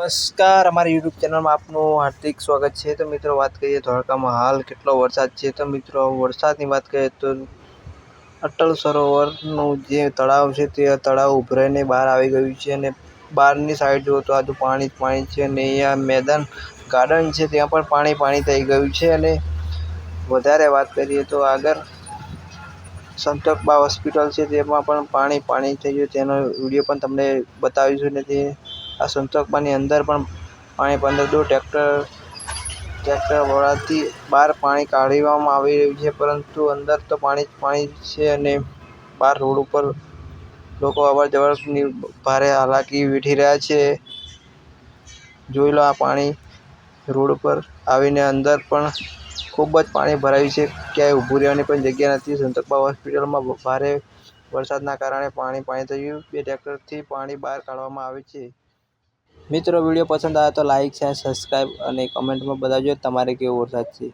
નમસ્કાર, અમારી યુટ્યુબ ચેનલમાં આપનું હાર્દિક સ્વાગત છે. તો મિત્રો, વાત કરીએ ધોળકામાં હાલ કેટલો વરસાદ છે? તો મિત્રો, વરસાદની વાત કરીએ તો અટલ સરોવરનું જે તળાવ છે, તે તળાવ ઉભરાઈને બહાર આવી ગયું છે અને બહારની સાઈડ જુઓ તો આજુ પાણી જ પાણી છે અને અહીંયા મેદાન ગાર્ડન છે, ત્યાં પણ પાણી પાણી થઈ ગયું છે. અને વધારે વાત કરીએ તો આગળ સંતોકબા હોસ્પિટલ છે, તેમાં પણ પાણી પાણી થઈ ગયું તેનો વીડિયો પણ તમને બતાવીશું ને તે આ સંતોકબાની અંદર પણ પાણી પંદર દૂર ટ્રેક્ટર વડાથી બહાર પાણી કાઢવામાં આવી રહ્યું છે, પરંતુ અંદર તો પાણી જ પાણી છે અને બહાર રોડ ઉપર લોકો અવર જવરની ભારે હાલાકી વેઠી રહ્યા છે. જોઈ લો આ પાણી રોડ ઉપર આવીને અંદર પણ ખૂબ જ પાણી ભરાયું છે. ક્યાંય ઊભું રહેવાની પણ જગ્યા નથી. સંતકબા હોસ્પિટલમાં ભારે વરસાદના કારણે પાણી પાણી થયું. બે ટ્રેક્ટરથી પાણી બહાર કાઢવામાં આવે છે. મિત્રો, વીડિયો પસંદ આવે તો લાઇક શેર સબસ્ક્રાઈબ અને કમેન્ટમાં બતાવજો તમારે કેવો વરસાદ છે.